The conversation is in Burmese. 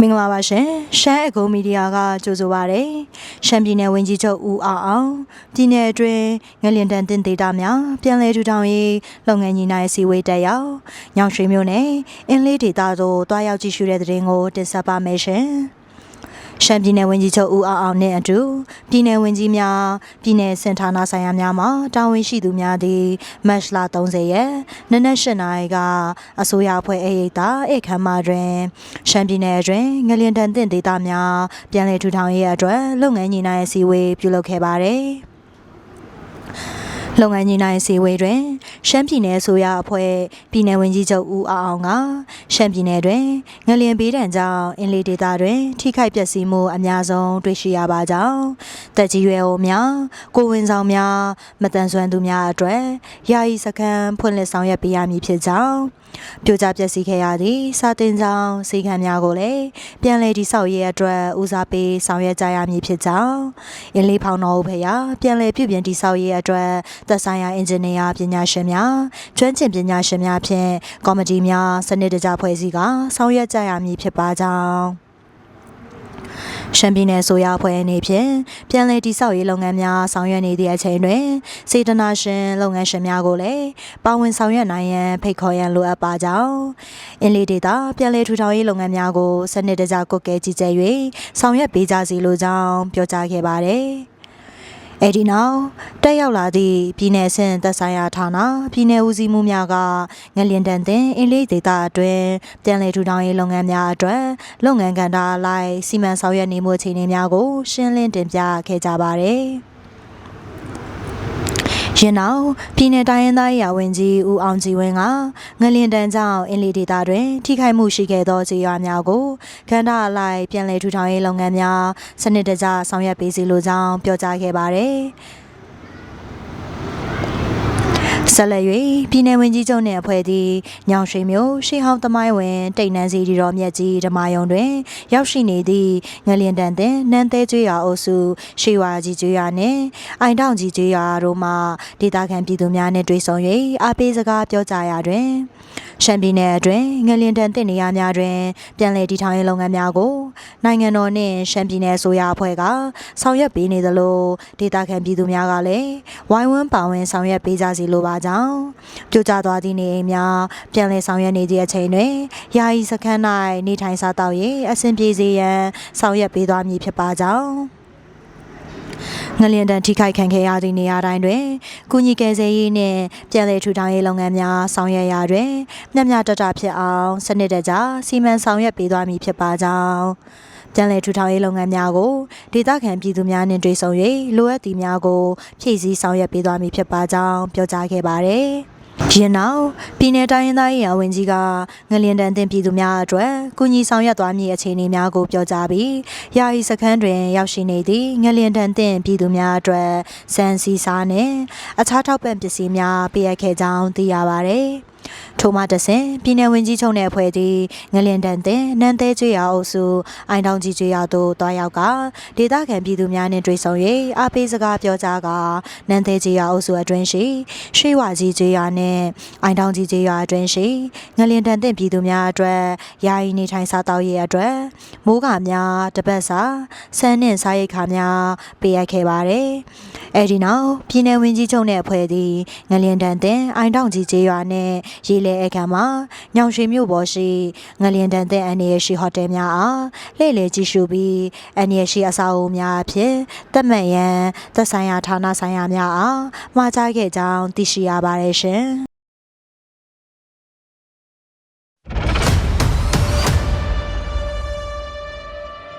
မင်္ဂလာပါရှင်ရှမ်းအကူမီဒီယာကကြိုဆိုပါရယ်ရှမ်းပြည်နယ်ဝန်ကြီးချုပ်ဦးအောင်အောင်ပြည်နယ်အတွင်းငလျင်တန်တင်ဒေတာများပြည်လဲထူထောင်ရေးလုပ်ငန်းကြီးနိုင်စီဝေးတက်ရောက်ညောင်ရွှေမျိုးနဲ့အင်းလေးဒေတာတို့တွားရောက်ကြည့်ရှုတဲ့တဲ့ရင်ကိုတင်ဆက်ပါမယ်ရှင် ရှမ်းပြည်နယ်ဝန်ကြီးချုပ်ဦးအောင်အောင်နဲ့အတူပြည်နယ်ဝန်ကြီးများပြည်နယ်စင်ဌာနဆိုင်ရာများမှတာဝန်ရှိသူများသည်မတ်လ30ရက်နနက်၈နာရီကအစိုးရအဖွဲ့အေးတာဧခမ်းမတွင်ရှမ်းပြည်နယ်အတွင်းငလျင်တန်တင်ဒေသများပြည်내ထူထောင်ရေးအတွက်လုပ်ငန်းညီနိုင်အစည်းအဝေးပြုလုပ်ခဲ့ပါတယ်။ လုပ်ငန်းကြီးနိုင်စီဝေးတွင်ရှမ်းပြည်နယ်အစိုးရအဖွဲ့ပြည်내ဝန်ကြီးချုပ်ဦးအောင်အောင်ကရှမ်းပြည်နယ်တွင်ငလျင်ပေးတံကြောင့်အင်းလေးဒေသတွင်ထိခိုက်ပျက်စီးမှုအများဆုံးတွေ့ရှိရပါကြောင်းတက်ကြီးရွယ်အိုများကိုဝင်ဆောင်များမတန်ဆွမ်းသူများအတွက်ယာယီစခန်းဖွင့်လှစ်ဆောင်ရွက်ပေးရမည်ဖြစ်ကြောင်းပြိုကျပျက်စီးခဲ့ရသည့်စာတင်ကြောင်းစီကံများကိုလည်းပြန်လည်တည်ဆောက်ရေးအတွက်ဦးစားပေးဆောင်ရွက်ကြရမည်ဖြစ်ကြောင်းအင်းလေးဖောင်တော်ဦးဖေရပြန်လည်ပြုပြင်တည်ဆောက်ရေးအတွက်သက်ဆိုင်ရာအင်ဂျင်နီယာပညာရှင်များကျွမ်းကျင်ပညာရှင်များဖြင့်ကော်မတီများစနစ်တကျဖွဲ့စည်းကဆောင်ရွက်ကြရမည်ဖြစ်ပါကြောင်းရှမ်းပြည်နယ်ဆိုရအဖွဲ့အနေဖြင့်ပြည်내တိဆောက်ရေးလုပ်ငန်းများဆောင်ရွက်နေသည့်အချိန်တွင်စေတနာရှင်လုပ်ငန်းရှင်များကိုလည်းပါဝင်ဆောင်ရွက်နိုင်ရန်ဖိတ်ခေါ်ရန်လိုအပ်ပါကြောင်းအင်းလေးဒေတာပြည်내ထူထောင်ရေးလုပ်ငန်းများကိုစနစ်တကျကုတ်ကဲကြီးကြပ်၍ဆောင်ရွက်ပေးကြစီလိုကြောင်းပြောကြားခဲ့ပါတယ်။ အဲ့ဒီနောက်တက်ရောက်လာသည့်ပြည်내ဆင်သက်ဆိုင်ရာဌာနပြည်내ဦးစီးမှုများကငလျင်တန်တဲ့အင်းလေးဒေသအတွင်းပြန်လည်ထူထောင်ရေးလုပ်ငန်းများအတွက်လုပ်ငန်းကဏ္ဍအလိုက်စီမံဆောင်ရွက်နေမှုအခြေအနေများကိုရှင်းလင်းတင်ပြခဲ့ကြပါတယ်။ ရင်နောက်ပြည်내တိုင်းရင်းသားရေးဝန်ကြီးဦးအောင်ကြည်ဝင်းကငလျင်တန်းကြောင့်အင်းလီဒေတာတွင်ထိခိုက်မှုရှိခဲ့သောခြေရွာများကိုခန္ဓာအလိုက်ပြန်လည်ထူထောင်ရေးလုပ်ငန်းများစနစ်တကျဆောင်ရွက်ပေးစီလိုကြောင်းပြောကြားခဲ့ပါတယ်။ ဆက်လက်၍ပြည်내ဝင်ကြီးချုပ်နှင့်အဖွဲ့သည်ညောင်ရွှေမြို့ရှေးဟောင်းသမိုင်းဝင်တိတ်နန်းစီဒီတော်မြတ်ကြီးဓမ္မယုံတွင် ရောက်ရှိနေသည့်ငလျင်တန်တဲ့နန်းသေးကျွေးရွာအုပ်စုရှေးဝါကြီးကျွေးရွာနှင့်အိုင်တောင်ကြီးကျွေးရွာတို့မှဒေသခံပြည်သူများနှင့်တွေ့ဆုံ၍အားပေးစကားပြောကြားရာတွင်ရှမ်းပြည်နယ်အတွင်းငလျင်တန်တင်နေရများတွင် ပြည်내တည်ထောင်ရေးလုပ်ငန်းများကို နိုင်ငံတော်နှင့်ရှမ်းပြည်နယ်အစိုးရအဖွဲ့ကဆောင်ရွက်ပေးနေသလိုဒေသခံပြည်သူများကလည်းဝိုင်းဝန်းပါဝင်ဆောင်ရွက်ပေးကြစီလိုပါကြောင်းကြိုးကြသွားသည့်နေအိမ်များပြည်내ဆောင်ရွက်နေသည့်အချိန်တွင်ယာယီစခန်း၌နေထိုင်စားတောက်ရေးအဆင်ပြေစေရန်ဆောင်ရွက်ပေးသွားမည်ဖြစ်ပါကြောင်း ငလျင်တန်ထိခိုက်ခံခဲ့ရသည့်နေရာတိုင်းတွင်ကုညီကယ်ဆယ်ရေးနှင့်ပြည်လဲထူထောင်ရေးလုပ်ငန်းများဆောင်ရွက်ရာတွင်မျက်မျှတတဖြစ်အောင်စနစ်တကျစီမံဆောင်ရွက်ပေးသွားမည်ဖြစ်ပါကြောင်းပြန်လည်ထူထောင်ရေးလုပ်ငန်းများကိုဒေသခံပြည်သူများနှင့်တွေ့ဆုံ၍လိုအပ်သည့်များကိုဖြည့်ဆည်းဆောင်ရွက်ပေးသွားမည်ဖြစ်ပါကြောင်းပြောကြားခဲ့ပါသည်။ ရင်နောက်ပြည်내တိုင်းရင်းသားရေးအဝင်ကြီးကငလျင်တန်တင်ပြည်သူများအတွက်ကုညီဆောင်ရွက်သွားမည့်အခြေအနေများကိုပြောကြားပြီးယာယီစခန်းတွင်ရောက်ရှိနေသည့်ငလျင်တန်တင်ပြည်သူများအတွက်စံစီစာနှင့်အခြားထောက်ပံ့ပစ္စည်းများပေးအပ်ခဲ့ကြောင်းသိရပါသည်။ထိုမှတဆင်ပြည်내ဝင်ကြီးချုပ်နဲ့အဖွဲ့သည်ငလင်တန်တဲ့နန်းသေးကျွော်အုပ်စုအိုင်တောင်ကြီးကျွော်တို့တွားရောက်ကဒေသခံပြည်သူများနှင့်တွေ့ဆုံ၍အားပေးစကားပြောကြားကနန်းသေးကျွော်အုပ်စုအတွင်းရှိရွှေဝါကြီးကျွော်နှင့်အိုင်တောင်ကြီးကျွော်အတွင်းရှိငလင်တန်တဲ့ပြည်သူများအတွက်ယာယီနေထိုင်စားတောက်ရေးအတွက်မိုးကများတပတ်စာဆန်းနှင့်စားရိတ်ခါများပေးအပ်ခဲ့ပါတယ်။အဲဒီနောက်ပြည်내ဝင်ကြီးချုပ်နဲ့အဖွဲ့သည်ငလျင်တန်တဲ့အိုင်တောင်ကြီးကျေးရွာနဲ့ရေလေအခမ်းမှာညောင်ရွှေမြို့ပေါ်ရှိငလျင်တန်တဲ့အန်ရီရှိဟိုတယ်များအားလှည့်လည်ကြည့်ရှုပြီးအန်ရီရှိအဆောက်အဦများအဖြစ်တက်မှတ်ရန်သက်ဆိုင်ရာဌာနဆိုင်ရာများအားမှာကြားခဲ့ကြောင်းသိရှိရပါတယ်ရှင်